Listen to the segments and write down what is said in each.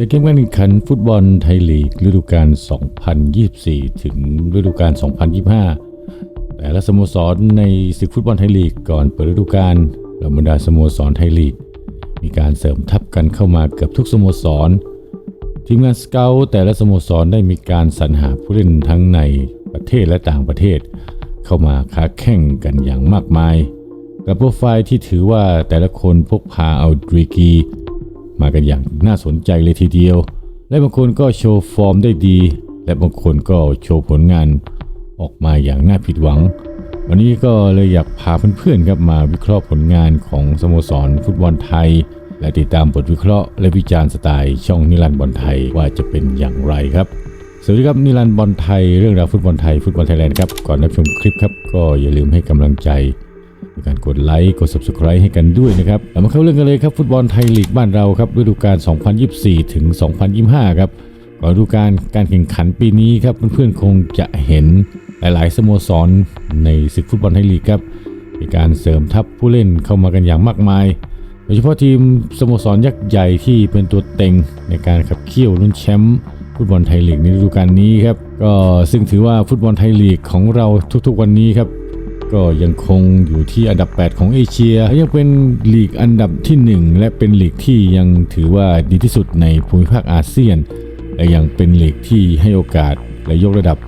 จะเกมการแข่งขันฟุตบอลไทยลีกฤดูกาล 2024 ถึงฤดูกาล 2025 แต่ละสโมสรในศึกฟุตบอลไทยลีกก่อนเปิดฤดูกาลเหล่าบรรดาสโมสรไทยลีก มีการเสริมทัพกันเข้ามาเกือบทุกสโมสร ทีมงานสเกลแต่ละสโมสรได้มีการสรรหาผู้เล่นทั้งในประเทศและต่างประเทศ เข้ามาค้าแข่งกันอย่างมากมาย กับโปรไฟล์ที่ถือว่าแต่ละคนพกพาเอาดรีกี มากันอย่างน่าสนใจเลยทีเดียว และบางคนก็โชว์ฟอร์มได้ดี และบางคนก็โชว์ผลงานออกมาอย่างน่าผิดหวัง วันนี้ก็เลยอยากพาเพื่อนๆครับมาวิเคราะห์ผลงานของสโมสรฟุตบอลไทย และติดตามบทวิเคราะห์และวิจารณ์สไตล์ช่องนิรันดร์บอลไทยว่าจะเป็นอย่างไรครับสวัสดีครับนิรันดร์บอลไทยเรื่องราวฟุตบอลไทยฟุตบอลไทยแลนด์ครับก่อนรับชมคลิปครับก็อย่าลืมให้กำลังใจ การกดไลค์กด subscribe ให้กันด้วยนะครับเรามาเข้าเรื่องกันเลยครับฟุตบอลไทยลีกบ้านเราครับฤดูกาล 2024 ถึง 2025 ครับก่อนฤดูกาลการแข่งขันปีนี้ครับเพื่อนๆคงจะเห็นหลายๆสโมสรในศึกฟุตบอลไทยลีกครับมีการเสริมทัพผู้เล่นเข้ามากันอย่างมากมาย โดยเฉพาะทีมสโมสรยักษ์ใหญ่ที่เป็นตัวเต็งในการขับเคี่ยวลุ้นแชมป์ฟุตบอลไทยลีกในฤดูกาลนี้ครับก็ซึ่งถือว่าฟุตบอลไทยลีกของเราทุกๆวันนี้ครับ ก็ยังคงอยู่ที่อันดับ 8 ของเอเชีย ยังเป็นลีกอันดับที่ 1 และเป็นลีกที่ยังถือว่าดีที่สุดในภูมิภาคอาเซียน และยังเป็นลีกที่ให้โอกาสและยกระดับ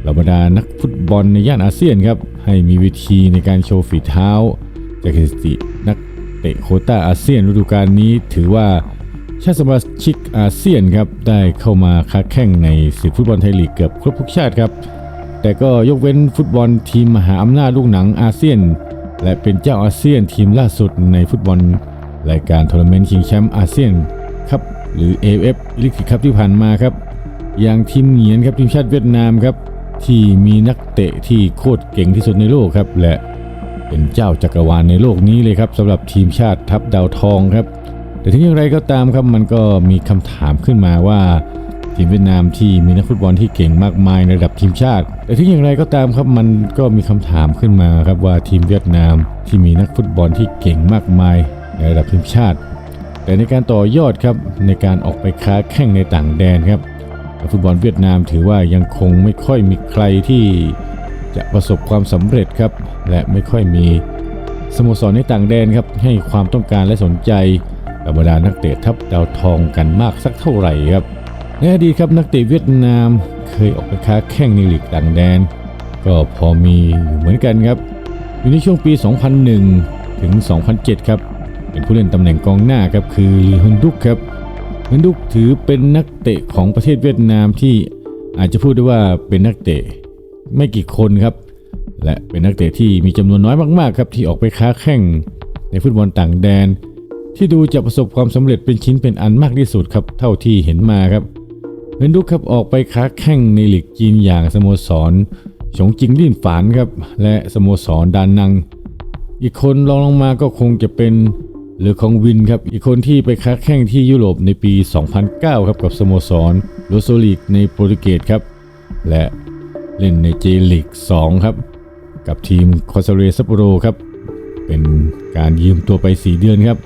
เหล่าบรรดานักฟุตบอลในย่านอาเซียนครับให้มีวิธีในการโชว์ฝีเท้า จากสถิตินักเตะโคต้าอาเซียนฤดูกาลนี้ถือว่าชาติสมาชิกอาเซียนครับได้เข้ามาค้าแข่งในศึกฟุตบอลไทยลีกเกือบครบทุกชาติครับ แต่ก็ยกเว้นฟุตบอลทีมมหาอำนาจลูกหนังอาเซียน และเป็นเจ้าอาเซียนทีมล่าสุดในฟุตบอลรายการทัวร์นาเมนต์ชิงแชมป์อาเซียนครับหรือ AFF ลีกครับที่ผ่านมาครับ อย่างทีมเหงียนครับทีมชาติเวียดนามครับ ที่มีนักเตะที่โคตรเก่งที่สุดในโลกครับ และเป็นเจ้าจักรวาลในโลกนี้เลยครับสำหรับทีมชาติทัพดาวทองครับ แต่ถึงอย่างไรก็ตามครับมันก็มีคำถามขึ้นมาว่า ทีมเวียดนามที่มีนักฟุตบอลที่เก่งมากมายในระดับทีมชาติ แต่ถึงอย่างไรก็ตามครับมันก็มีคำถามขึ้นมาครับว่าทีมเวียดนามที่มีนักฟุตบอลที่เก่งมากมายในระดับทีมชาติ แต่ในการต่อยอดครับในการออกไปค้าแข่งในต่างแดนครับฟุตบอลเวียดนามถือว่ายังคงไม่ค่อยมีใครที่จะประสบความสำเร็จครับ และไม่ค่อยมีสโมสรในต่างแดนครับให้ความต้องการและสนใจกับบรรดานักเตะทัพดาวทองกันมากสักเท่าไหร่ครับ ในอดีตครับนักเตะเวียดนามเคยออกไปค้าแข่งในลีกต่างแดน ก็พอมีอยู่เหมือนกันครับ อยู่ในช่วงปี 2001 ถึง 2007 ครับ เป็นผู้เล่นตำแหน่งกองหน้าครับคือลีฮุนดุกครับฮุนดุกถือเป็นนักเตะของประเทศเวียดนามที่อาจจะพูดได้ว่าเป็นนักเตะไม่กี่คนครับ และเป็นนักเตะที่มีจำนวนน้อยมากๆครับที่ออกไปค้าแข่งในฟุตบอลต่างแดนที่ดูจะประสบความสำเร็จเป็นชิ้นเป็นอันมากที่สุดครับ เท่าที่เห็นมาครับ เวนดุกครับออกไปค้าแข่งในลีกจีนอย่างสโมสรฉงจิงลิ่นฝานครับ และสโมสรดานนัง อีกคนรองลงมาก็คงจะเป็นเหลือของวินครับ อีกคนที่ไปค้าแข่งที่ยุโรปในปี 2009 ครับกับสโมสรโรโซลิกในโปรตุเกสครับ และเล่นในเจลีก2 ครับ กับทีมคอสเรซัปโรครับ เป็นการยืมตัวไป 4 เดือนครับ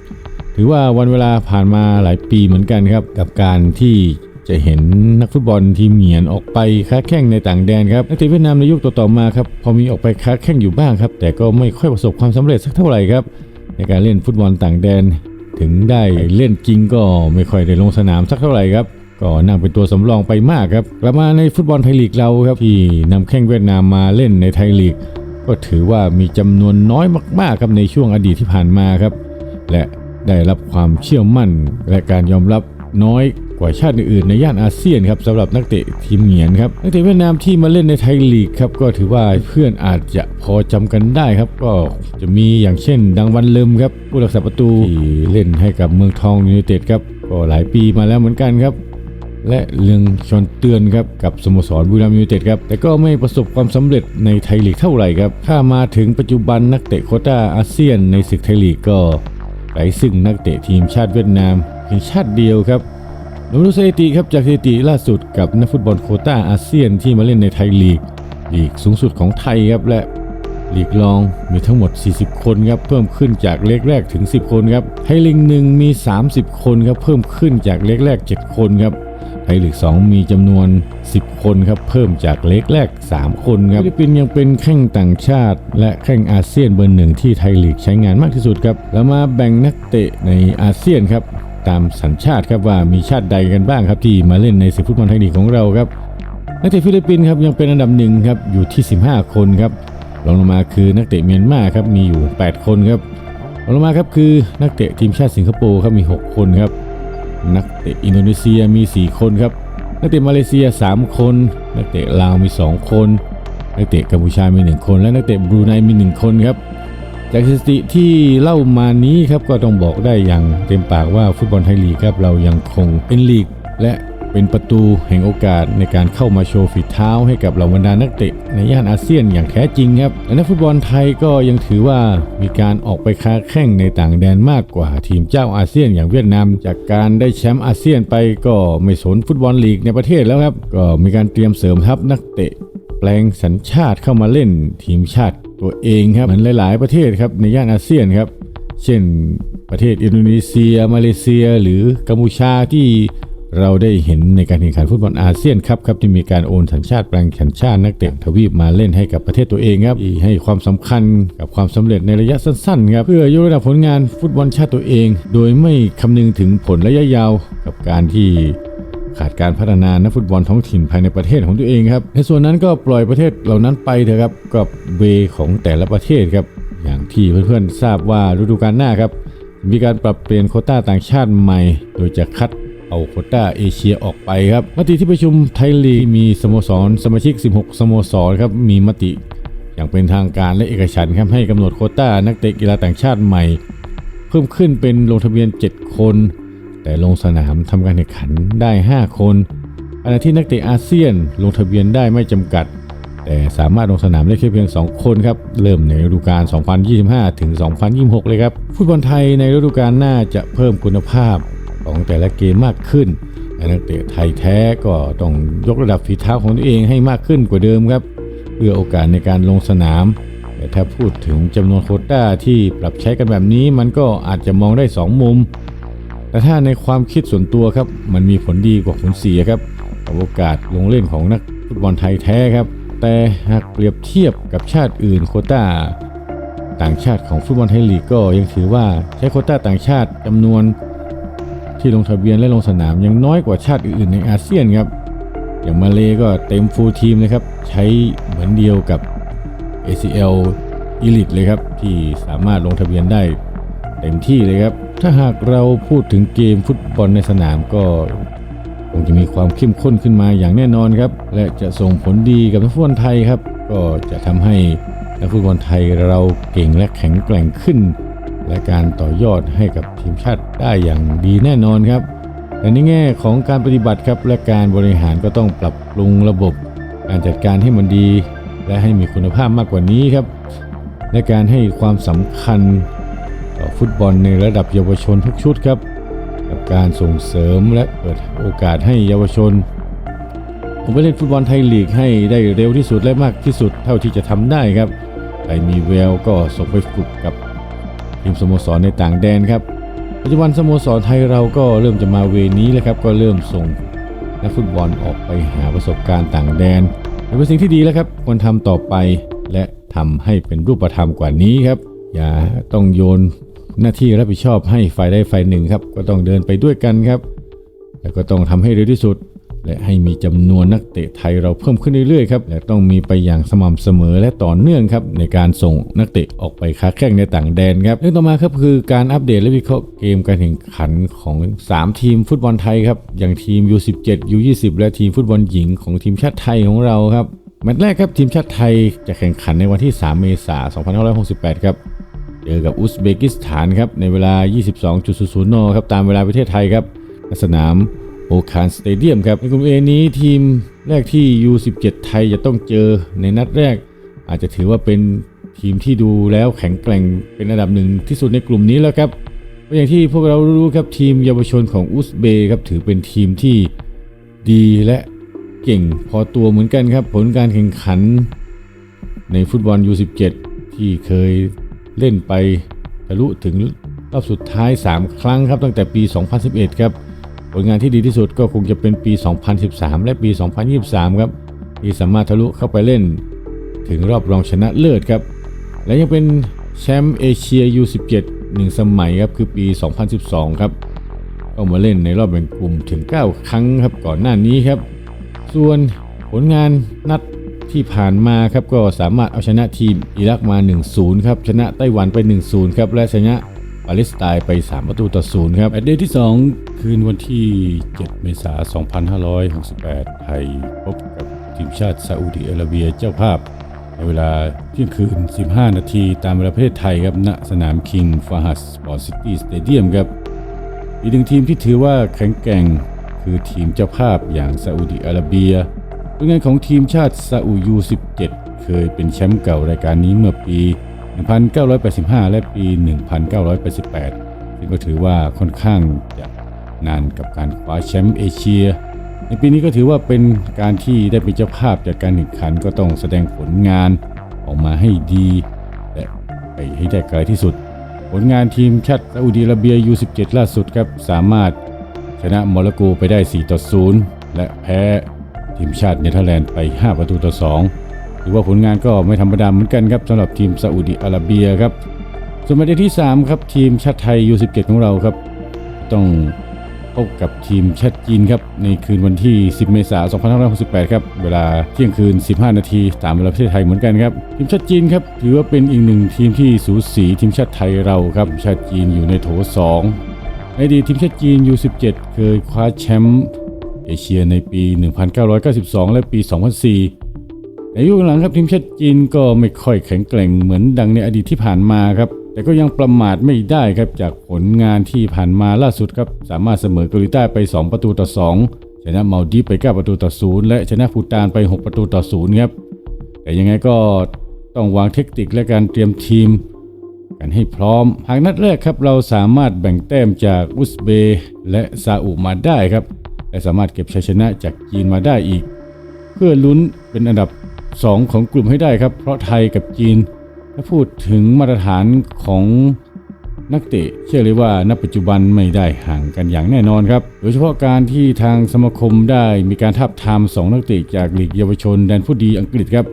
ถือว่าวันเวลาผ่านมาหลายปีเหมือนกันครับ กับการที่ จะเห็นนักฟุตบอลทีมเหงียนออกไปค้าแข่งในต่างแดนครับนักเตะเวียดนามในยุคต่อๆมาครับพอมีออกไปค้าแข่งอยู่บ้างครับ แต่ก็ไม่ค่อยประสบความสำเร็จสักเท่าไหร่ครับ ในการเล่นฟุตบอลต่างแดน ถึงได้เล่นจริงก็ไม่ค่อยได้ลงสนามสักเท่าไหร่ครับก็นั่งเป็นตัวสำรองไปมากครับกลับมาในฟุตบอลไทยลีกเราครับที่นำแข้งเวียดนามมาเล่นในไทยลีก ก็ถือว่ามีจำนวนน้อยมากๆครับในช่วงอดีตที่ผ่านมาครับ และได้รับความเชื่อมั่นและการยอมรับน้อย กว่าชาติอื่นในย่านอาเซียนครับสำหรับนักเตะทีมเหงียนครับนักเตะเวียดนามที่มาเล่นในไทยลีกครับก็ถือว่าเพื่อนอาจจะพอจำกันได้ครับ ก็จะมีอย่างเช่น ดังวันเลิมครับผู้รักษาประตูที่เล่นให้กับเมืองทองยูไนเต็ดครับก็หลายปีมาแล้วเหมือนกันครับและเรื่องชอนเตือนครับกับสโมสรบุรีรัมย์ยูไนเต็ดครับแต่ก็ไม่ประสบความสำเร็จในไทยลีกเท่าไหร่ครับ ถ้ามาถึงปัจจุบันนักเตะโคต้าอาเซียนในศึกไทยลีกก็ไร้ซึ่งนักเตะทีมชาติเวียดนามเพียงชาติเดียวครับ ลองดูสถิติครับจากสถิติล่าสุดกับนักฟุตบอลโคต้าอาเซียนที่มาเล่นในไทยลีกลีกสูงสุดของไทยครับและลีกรองมีทั้งหมด 40 คนครับเพิ่มขึ้นจากเลขแรกถึง 10 คนครับไทยลีกหนึ่งมี 30 คนครับเพิ่มขึ้นจากเลขแรก 7 คนครับไทยลีก2มีจำนวน 10 คนครับเพิ่มจากเลขแรก 3 คนครับฟิลิปปินส์ยังเป็นแข้งต่างชาติ และแข้งอาเซียนเบอร์หนึ่งที่ไทยลีกใช้งานมากที่สุดครับแล้วมาแบ่งนักเตะในอาเซียนครับ ตามสัญชาติครับว่ามีชาติใดกันบ้างครับที่มาเล่นในศึกฟุตบอลไทยลีกของเราครับนักเตะฟิลิปปินส์ครับยังเป็นอันดับหนึ่งครับอยู่ที่ 15 คนครับรองลงมาคือนักเตะเมียนมาครับมีอยู่ 8 คนครับรองลงมาครับคือนักเตะทีมชาติสิงคโปร์ครับมี 6 คนครับนักเตะอินโดนีเซียมี 4 คนครับนักเตะมาเลเซีย 3 คน นักเตะลาวมี 2 คน นักเตะกัมพูชามี 1 คน และนักเตะบรูไนมี 1 คนครับ จากสถิติที่เล่ามานี้ครับก็ต้องบอกได้อย่างเต็มปากว่าฟุตบอลไทยลีกครับเรายังคงเป็นลีก และเป็นประตูแห่งโอกาสในการเข้ามาโชว์ฝีเท้าให้กับเหล่าบรรดานักเตะในย่านอาเซียนอย่างแท้จริงครับและนักฟุตบอลไทยก็ยังถือว่ามีการออกไปค้าแข่งในต่างแดนมากกว่าทีมเจ้าอาเซียนอย่างเวียดนาม จากการได้แชมป์อาเซียนไปก็ไม่สนฟุตบอลลีกในประเทศแล้วครับ ก็มีการเตรียมเสริมทัพนักเตะ แปลงสัญชาติเข้ามาเล่นทีมชาติ ตัวเองครับเหมือนหลาย ๆ ประเทศครับในย่านอาเซียนครับ เช่นประเทศอินโดนีเซีย มาเลเซีย หรือกัมพูชาที่เราได้เห็นในการแข่งขันฟุตบอลอาเซียนครับครับที่มีการโอนสัญชาติแปลงสัญชาตินักเตะทวีปมาเล่นให้กับประเทศตัวเองครับที่ให้ความสำคัญกับความสำเร็จในระยะสั้นๆครับเพื่อยกระดับผลงานฟุตบอลชาติตัวเอง โดยไม่คำนึงถึงผลระยะยาวกับการที่ ขาดการพัฒนานักฟุตบอลท้องถิ่นภายในประเทศของตัวเองครับ ในส่วนนั้นก็ปล่อยประเทศเหล่านั้นไปเถอะครับกับเวของแต่ละประเทศครับ อย่างที่เพื่อนๆทราบว่าฤดูกาลหน้าครับมีการปรับเปลี่ยนโคต้าต่างชาติใหม่ โดยจะคัดเอาโคต้าเอเชียออกไปครับมติที่ประชุมไทยลีกมีสโมสรสมาชิก 16 สโมสรครับมีมติ อย่างเป็นทางการและเอกฉันท์ครับให้กำหนดโคต้านักเตะกีฬาต่างชาติใหม่ เพิ่มขึ้นเป็นลงทะเบียน 7 คน แต่ลงสนามทำการแข่งขันได้ 5 คนขณะที่นักเตะอาเซียนลงทะเบียนได้ไม่จำกัด แต่สามารถลงสนามได้แค่เพียง 2 คนครับ เริ่มในฤดูกาล 2025 ถึง 2026 เลยครับ ฟุตบอลไทยในฤดูกาลหน้าจะเพิ่มคุณภาพของแต่ละเกมมากขึ้นและนักเตะไทยแท้ก็ต้องยกระดับฝีเท้าของตัวเองให้มากขึ้นกว่าเดิมครับ เพื่อโอกาสในการลงสนาม แต่ถ้าพูดถึงจำนวนโคต้าที่ปรับใช้กันแบบนี้มันก็อาจจะมองได้ 2 มุม แต่ถ้าในความคิดส่วนตัวครับ มันมีผลดีกว่าผลเสียครับโอกาสลงเล่นของนักฟุตบอลไทยแท้ครับ แต่หากเปรียบเทียบกับชาติอื่นโคต้า ต่างชาติของฟุตบอลไทยลีกก็ยังถือว่าใช้โคต้าต่างชาติจำนวนที่ลงทะเบียนและลงสนามยังน้อยกว่าชาติอื่นๆในอาเซียนครับ อย่างมาเลก็เต็มฟูลทีมนะครับ ใช้เหมือนเดียวกับ ACL Elite เลยครับ ที่สามารถลงทะเบียนได้ เต็มที่เลยครับ ถ้าหากเราพูดถึงเกมฟุตบอลในสนามก็คงจะมีความเข้มข้นขึ้นมาอย่างแน่นอนครับ และจะส่งผลดีกับนักฟุตบอลไทยครับ ก็จะทำให้นักฟุตบอลไทยเราเก่งและแข็งแกร่งขึ้น และการต่อยอดให้กับทีมชาติได้อย่างดีแน่นอนครับแต่ในแง่ของการปฏิบัติครับและการบริหารก็ต้องปรับปรุงระบบ การจัดการให้มันดี และให้มีคุณภาพมากกว่านี้ครับ และการให้ความสำคัญ ฟุตบอลในระดับเยาวชนทุกชุดครับ กับการส่งเสริมและเปิดโอกาสให้เยาวชน ผมไปเล่นฟุตบอลไทยลีกให้ได้เร็วที่สุดและมากที่สุดเท่าที่จะทำได้ครับใครมีแววก็ส่งไปฝึกกับทีมสโมสรในต่างแดนครับปัจจุบันสโมสรไทยเราก็เริ่มจะมาเวนี้แล้วครับก็เริ่มส่งนักฟุตบอลออกไปหาประสบการณ์ต่างแดนเป็นสิ่งที่ดีแล้วครับควรทำต่อไปและทำให้เป็นรูปธรรมกว่านี้ครับ อย่าต้องโยน หน้าที่รับผิดชอบให้ฝ่ายใดฝ่ายหนึ่งครับ ก็ต้องเดินไปด้วยกันครับแล้วก็ต้องทำให้เร็วที่สุด และให้มีจำนวนนักเตะไทยเราเพิ่มขึ้นเรื่อยๆครับและต้องมีไปอย่างสม่ำเสมอและต่อเนื่องครับในการส่งนักเตะออกไปค้าแข่งในต่างแดนครับเรื่องต่อมาครับคือการอัปเดตและวิเคราะห์เกมการแข่งขันของ 3 ทีมฟุตบอลไทยครับอย่างทีม U17 U20 และทีมฟุตบอลหญิงของทีมชาติไทยของเราครับแมตช์แรกครับทีมชาติไทยจะแข่งขันในวันที่ 3 เมษายน 2568 ครับ เจอกับอุซเบกิสถานครับในเวลา 22.00นครับตามเวลาประเทศไทยครับสนามโอคานสเตเดียมครับในกลุ่ม A นี้ทีมแรกที่ U17 ไทยจะต้องเจอในนัดแรก อาจจะถือว่าเป็นทีมที่ดูแล้วแข็งแกร่งเป็นอันดับหนึ่งที่สุดในกลุ่มนี้แล้วครับอย่างที่พวกเรารู้ครับทีมเยาวชนของอุซเบย์ครับถือเป็นทีมที่ดีและเก่งพอตัวเหมือนกันครับ ผลการแข่งขันในฟุตบอล U17 ที่เคย เล่นไปทะลุถึงรอบสุดท้าย 3 ครั้งครับตั้งแต่ปี 2011 ครับผลงานที่ดีที่สุดก็คงจะเป็นปี 2013 และปี 2023 ครับที่สามารถทะลุเข้าไปเล่น ถึงรอบรองชนะเลิศครับ และยังเป็นแชมป์เอเชีย U17 หนึ่งสมัยครับคือปี 2012 ครับก็มาเล่นในรอบแบ่งกลุ่มถึง 9 ครั้งครับก่อนหน้านี้ครับ ส่วนผลงานนัด ที่ผ่านมาครับก็สามารถเอาชนะทีมอิรักมา 1-0 ครับ ชนะไต้หวันไป 1-0 ครับ และชนะปาเลสไตน์ไป 3 ประตูต่อ0ครับแอดเดย์ที่ 2 คืนวันที่ 7 เมษายน 2568 ไทยพบกับทีมชาติซาอุดิอาระเบียเจ้าภาพ ในเวลาเที่ยงคืน 15 นาทีตามเวลาประเทศไทยครับณสนามคิงฟาฮัสสปอร์ตซิตี้สเตเดียมครับ อีกหนึ่งทีมที่ถือว่าแข็งแกร่งคือทีมเจ้าภาพอย่างซาอุดิอาระเบีย ผลงานของทีมชาติซาอุยู17 เคยเป็นแชมป์เก่ารายการนี้เมื่อปี 1985 และปี 1988 ซึ่งก็ถือว่าค่อนข้างจะนานกับการคว้าแชมป์เอเชีย ในปีนี้ก็ถือว่าเป็นการที่ได้เป็นเจ้าภาพจากการแข่งขันก็ต้องแสดงผลงานออกมาให้ดี และไปให้ได้ไกลที่สุด ผลงานทีมชาติซาอุดิอาระเบีย U17 ล่าสุดครับสามารถชนะโมร็อกโกไปได้ 4 ต่อ 0 และแพ้ ทีมชาติเนเธอร์แลนด์ไป 5 ประตูต่อ2ถือว่าผลงานก็ไม่ธรรมดาเหมือนกันครับสำหรับทีมซาอุดิอาระเบียครับส่วนประเด็นที่ 3 ครับ ทีมชาติไทย U17 ของเราครับ ต้องพบกับทีมชาติจีนครับ ในคืนวันที่ 10 เมษายน 2568 ครับ เวลาเที่ยงคืน 15 นาทีตามเวลาประเทศไทยเหมือนกันครับ ทีมชาติจีนครับ ถือว่าเป็นอีกหนึ่งทีมที่สูสีทีมชาติไทยเราครับทีมชาติจีนอยู่ในโถ 2 ในดีทีมชาติจีน U17 เคยคว้าแชมป์ เอเชียในปี 1992 และปี 2004 ในยุคหลังครับทีมชาติจีนก็ไม่ค่อยแข็งแกร่งเหมือนดังในอดีตที่ผ่านมาครับ แต่ก็ยังประมาทไม่ได้ครับจากผลงานที่ผ่านมาล่าสุดครับ สามารถเสมอเกาหลีใต้ไป 2 ประตูต่อ 2 ชนะมาลดีไป 9 ประตูต่อ 0 และชนะภูตานไป 6 ประตูต่อ 0 ครับ แต่ยังไงก็ต้องวางเทคนิคและการเตรียมทีมกันให้พร้อม หากนัดแรกครับเราสามารถแบ่งแต้มจากอุซเบและซาอุมาได้ครับ และสามารถเก็บชัยชนะจากจีนมาได้อีก เพื่อลุ้นเป็นอันดับ 2 ของกลุ่มให้ได้ครับ เพราะไทยกับจีน ถ้าพูดถึงมาตรฐานของนักเตะเชื่อเลยว่าณปัจจุบันไม่ได้ห่างกันอย่างแน่นอนครับ โดยเฉพาะการที่ทางสมาคมได้มีการทับทามสองนักเตะจากลีกเยาวชนแดนผู้ดีอังกฤษครับ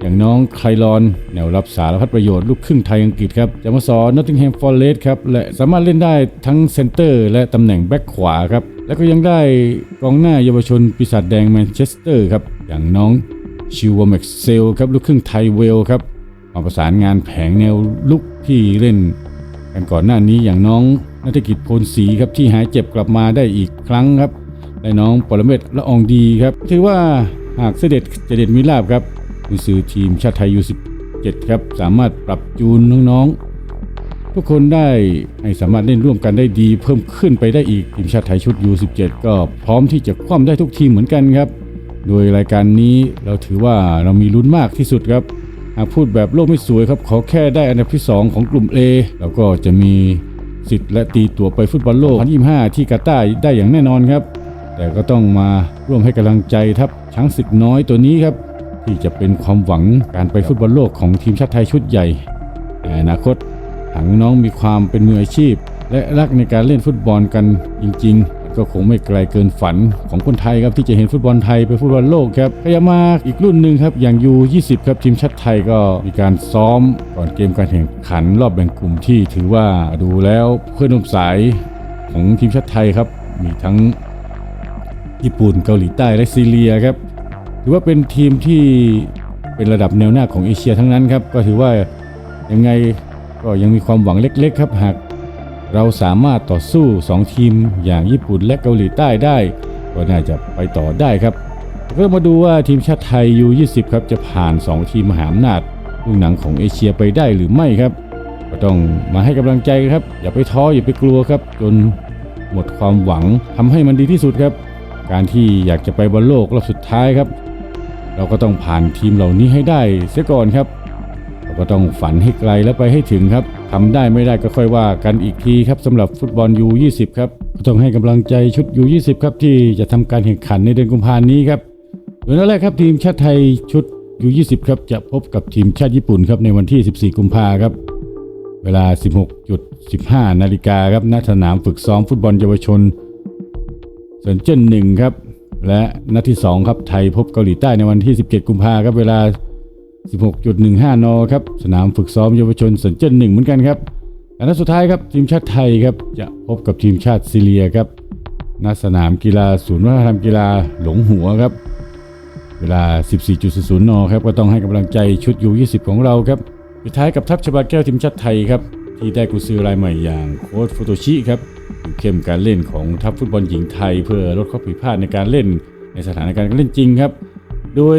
อย่างน้องไคลรอน แนวรับสารพัดประโยชน์ลูกครึ่งไทยอังกฤษครับจะมาสอนนอตติงแฮมฟอร์เรสครับและสามารถเล่นได้ทั้งเซนเตอร์และตำแหน่งแบ็คขวาครับ แล้วก็ยังได้กองหน้าเยาวชนปีศาจแดงแมนเชสเตอร์ครับ อย่างน้องชิวแม็กเซลครับลูกครึ่งไทยเวลครับมาประสานงานแผงแนวลุกที่เล่นกันก่อนหน้านี้อย่างน้องนัฐกิจพลศรีครับที่หายเจ็บกลับมาได้อีกครั้งครับและน้องปรเมศละอองดีครับ ถือว่าหากเสด็จเจเด็ดมิลาบครับกุนซือทีมชาติไทยยู17ครับ สามารถปรับจูนน้องๆ ทุกคนได้ให้สามารถเล่นร่วมกันได้ดี เพิ่มขึ้นไปได้อีกทีมชาติไทยชุด U17 ก็พร้อมที่จะคว่ำได้ทุกทีมเหมือนกันครับ โดยรายการนี้เราถือว่าเรามีลุ้นมากที่สุดครับหากพูดแบบโลกไม่สวยครับขอแค่ได้อันดับที่ 2 ของกลุ่ม A แล้วก็จะมีสิทธิ์และตีตัวไปฟุตบอลโลก 2025 ที่กาตาร์ได้อย่างแน่นอนครับ แต่ก็ต้องมาร่วมให้กำลังใจทัพช้างศึกน้อยตัวนี้ครับ ที่จะเป็นความหวังการไปฟุตบอลโลกของทีมชาติไทยชุดใหญ่ในอนาคตากน้องมีความเป็นมืออาชีพ และรักในการเล่นฟุตบอลกันจริง ๆ ก็คงไม่ไกลเกินฝันของคนไทยครับที่จะเห็นฟุตบอลไทยไปฟุตบอลโลกครับขยับมาอีกรุ่นหนึ่งครับอย่าง U20 ครับทีมชาติไทยก็มีการซ้อมก่อนเกมการแข่งขันรอบแบ่งกลุ่มที่ถือว่าดูแล้วเพื่อนร่วมสายของทีมชาติไทยครับมีทั้งญี่ปุ่นเกาหลีใต้และซีเรียครับถือว่าเป็นทีมที่เป็นระดับแนวหน้าของเอเชียทั้งนั้นครับก็ถือว่ายังไง ก็ยังมีความหวังเล็กๆ ครับหากเราสามารถต่อสู้ 2 ทีมอย่างญี่ปุ่นและเกาหลีใต้ได้ ก็น่าจะไปต่อได้ครับก็มาดูว่าทีมชาติไทย U20 ครับจะผ่าน 2 ทีมมหาอำนาจลูกหนังของเอเชียไปได้หรือไม่ครับ ก็ต้องมาให้กำลังใจครับ อย่าไปท้ออย่าไปกลัวครับ จนหมดความหวังทำให้มันดีที่สุดครับ การที่อยากจะไปบอลโลกรอบสุดท้ายครับ เราก็ต้องผ่านทีมเหล่านี้ให้ได้เสียก่อนครับ ก็ต้องฝันให้ไกลแล้วไปให้ถึงครับทำได้ไม่ได้ก็ค่อยว่ากันอีกทีครับสำหรับฟุตบอล U20 ครับก็ต้องให้กำลังใจชุด U20 ครับที่จะทำการแข่งขันในเดือนกุมภาพันธ์นี้ครับโดยนัดแรกครับทีมชาติไทยชุด U20 ครับจะพบกับทีมชาติญี่ปุ่นครับในวันที่ 14 กุมภาครับเวลา 16.15 นาฬิกาครับณสนามฝึกซ้อมฟุตบอลเยาวชนเซนเจิ้นหนึ่งครับและนัดที่2ครับไทยพบเกาหลีใต้ในวันที่ 17 กุมภาครับเวลา 16.15 น ครับ สนามฝึกซ้อมเยาวชนเซินเจิ้นหนึ่งเหมือนกันครับและนัดสุดท้ายครับทีมชาติไทยครับจะพบกับทีมชาติซีเรียครับณสนามกีฬาศูนย์วัฒนธรรมกีฬาหลงหัวครับ เวลา 14.00 น ครับ ก็ต้องให้กำลังใจชุดยู20 ของเราครับปิดท้ายกับทัพชบาแก้วทีมชาติไทยครับ ที่ได้กุซือรายใหม่อย่างโค้ชฟุโตชิครับอยู่เข้มการเล่นของทัพฟุตบอลหญิงไทย เพื่อลดข้อผิดพลาดในการเล่นในสถานการณ์การเล่นจริงครับ โดย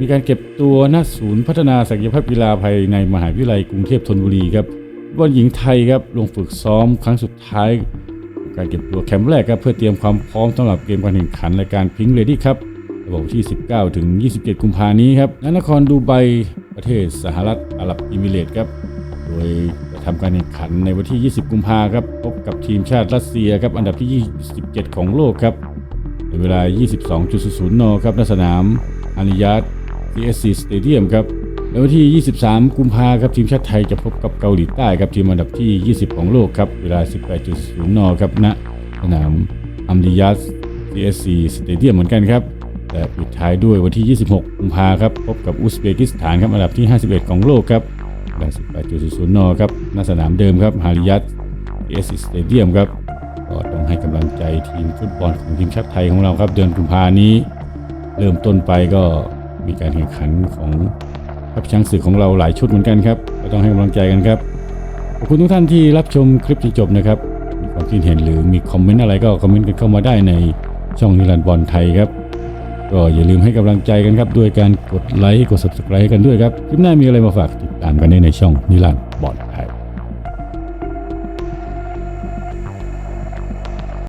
มีการเก็บตัวณศูนย์พัฒนาศักยภาพกีฬาภายในมหาวิทยาลัยกรุงเทพธนบุรีครับบอลหญิงไทยครับลงฝึกซ้อมครั้งสุดท้าย การเก็บตัวแคมป์แรกครับเพื่อเตรียมความพร้อมสำหรับเกมการแข่งขันรายการพิงเลดี้ครับระบบที่ 19 ถึง 27 กุมภานี้ครับณนครดูไบประเทศสหรัฐอาหรับอิมิเรตส์ครับ โดยจะทำการแข่งขันในวันที่ 20 กุมภาครับพบกับทีมชาติรัสเซียครับอันดับที่ 27 ของโลกครับในเวลา 22.00 น ครับณสนามอานิยาต CSC Stadium ครับในวันที่ 23 กุมภาครับทีมชาติไทยจะพบกับเกาหลีใต้ครับทีมอันดับที่ 20 ของโลกครับเวลา 18.00นครับณสนามอัมริยัส CSC Stadium เหมือนกันครับและปิดท้ายด้วยวันที่ 26 กุมภาครับพบกับอุซเบกิสถานครับอันดับที่ 51 ของโลกครับเวลา18.00นครับณสนามเดิมครับฮาริยัส CSC Stadium ครับก็ต้องให้กำลังใจทีมฟุตบอลของทีมชาติไทยของเราครับ เดือนกุมภานี้ เริ่มต้นไปก็ มีการแข่งขันของทัพช้างศึกของเราหลายชุดเหมือนกันครับก็ต้องให้กำลังใจกันครับขอบคุณทุกท่านที่รับชมคลิปจนจบนะครับมีความคิดเห็นหรือมีคอมเมนต์อะไรก็คอมเมนต์กันเข้ามาได้ในช่องนิรันดร์บอลไทยครับก็อย่าลืมให้กำลังใจกันครับด้วยการกดไลค์กด subscribe กันด้วยครับคลิปหน้ามีอะไรมาฝากติดตามกันได้ในช่องนิรันดร์บอลไทย